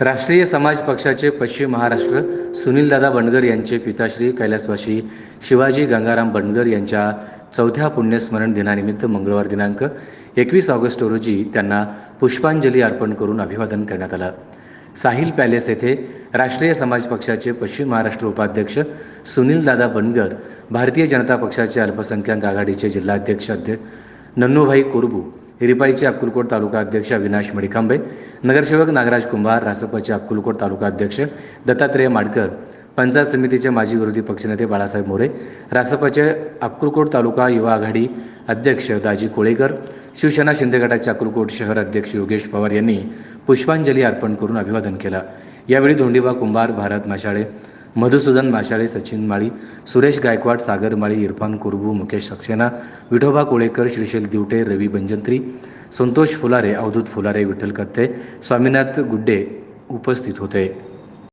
राष्ट्रीय समाज पक्षाचे पश्चिम महाराष्ट्र सुनीलदादा बनगर यांचे पिताश्री कैलासवासी शिवाजी गंगाराम बनगर यांच्या चौथ्या पुण्यस्मरण दिनानिमित्त मंगळवार दिनांक एकवीस ऑगस्ट रोजी त्यांना पुष्पांजली अर्पण करून अभिवादन करण्यात आलं. साहिल पॅलेस येथे राष्ट्रीय समाज पक्षाचे पश्चिम महाराष्ट्र उपाध्यक्ष सुनीलदादा बनगर भारतीय जनता पक्षाचे अल्पसंख्याक आघाडीचे जिल्हाध्यक्ष अध्यक्ष नन्नूभाई कुरबू हिरिपाईचे अक्कलकोट तालुका अध्यक्ष अविनाश मडिकांबे नगरसेवक नागराज कुंभार रासपचे अक्कलकोट तालुका अध्यक्ष दत्तात्रेय माडकर पंचायत समितीचे माजी विरोधी पक्षनेते बाळासाहेब मोरे रासपाचे अक्कलकोट तालुका युवा आघाडी अध्यक्ष दाजी कोळेकर शिवसेना शिंदे गटाचे अक्कलकोट शहर अध्यक्ष योगेश पवार यांनी पुष्पांजली अर्पण करून अभिवादन केलं. यावेळी धोंडीबा कुंभार भारत माशाळे मधुसूदन माशाळे सचिन माळी सुरेश गायकवाड सागर माळी इरफान कुरबू मुकेश सक्सेना विठोबा कोळेकर श्रीशैल दिवटे रवी बंजंत्री संतोष फुलारे अवधूत फुलारे विठ्ठल कत्ते स्वामीनाथ गुड्डे उपस्थित होते.